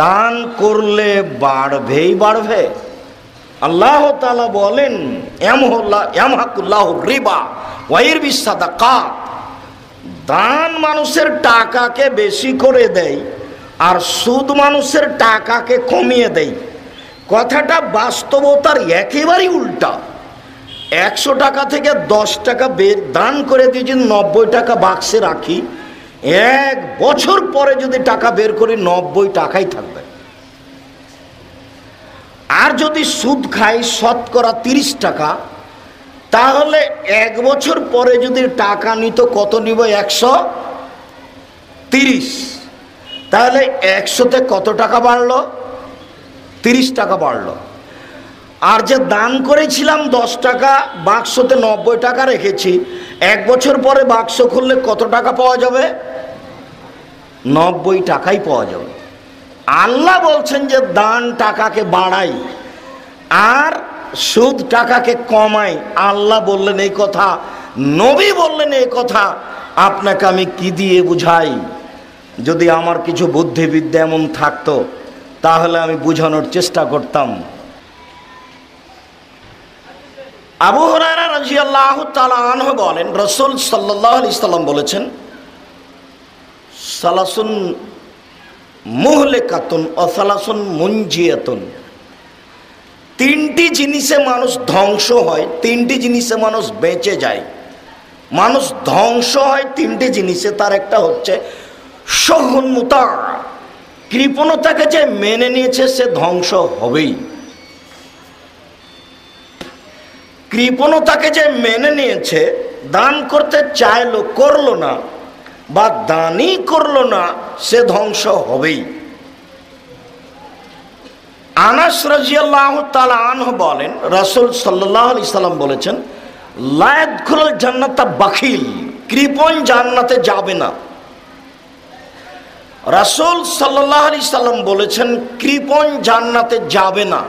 দান করলে বাড়বেই বাড়বে। আল্লাহ তালা বলেন ওয়াইর কা দান মানুষের টাকাকে বেশি করে দেয় আর সুদ মানুষের টাকাকে কমিয়ে দেয় কথাটা বাস্তবতার একেবারেই উল্টা। একশো টাকা থেকে দশ টাকা দান করে দিয়ে যদি নব্বই টাকা বাক্সে রাখি। এক বছর পরে যদি টাকা বের করি, নব্বই টাকাই থাকবে। আর যদি সুদ খাই, শতকরা তিরিশ টাকা, তাহলে এক বছর পরে যদি টাকা নিত কত নিব? একশো তিরিশ। তাহলে একশোতে কত টাকা বাড়লো? তিরিশ টাকা বাড়লো। আর যে দান করেছিলাম দশ টাকা, বাক্সতে নব্বই টাকা রেখেছি এক বছর পরে বাক্স খুললে কত টাকা পাওয়া যাবে? নব্বই টাকাই পাওয়া যাবে। আল্লাহ বলছেন যে দান টাকাকে বাড়াই আর সুদ টাকাকে কমাই। আল্লাহ বললেন এই কথা, নবী বললেন এই কথা, আপনাকে আমি কি দিয়ে বুঝাই? যদি আমার কিছু বুদ্ধিবিদ্যা এমন থাকতো, তাহলে আমি বুঝানোর চেষ্টা করতাম। আবু হরারা রাজি আল্লাহ আনহ বলেন, রসুল সাল্লাহ আলি সাল্লাম বলেছেন, সালাসুন মুহলে কাতুন ও সালাসুন মুঞ্জিয়াতুন তিনটি জিনিসে মানুষ ধ্বংস হয়, তিনটি জিনিসে মানুষ বেঁচে যায়। মানুষ ধ্বংস হয় তিনটি জিনিসে, তার একটা হচ্ছে সহন্মতা। কৃপণতাকে যে মেনে নিয়েছে, সে ধ্বংস হবেই। কৃপণতাকে যে মেনে নিয়েছে, দান করতে চাইলো, করল না, বা দানই করল না, সে ধ্বংস হবেই। আনাস রাজিয়াল্লাহ তালা আনহ বলেন, রাসুল সাল্লাহ আলি সাল্লাম বলেছেন লায়ত খুলল জান্নাতা বাখিল, কৃপণ জান্নাতে যাবে না। রাসুল সাল্লাহ আলি সাল্লাম বলেছেন, কৃপণ জান্নাতে যাবে না।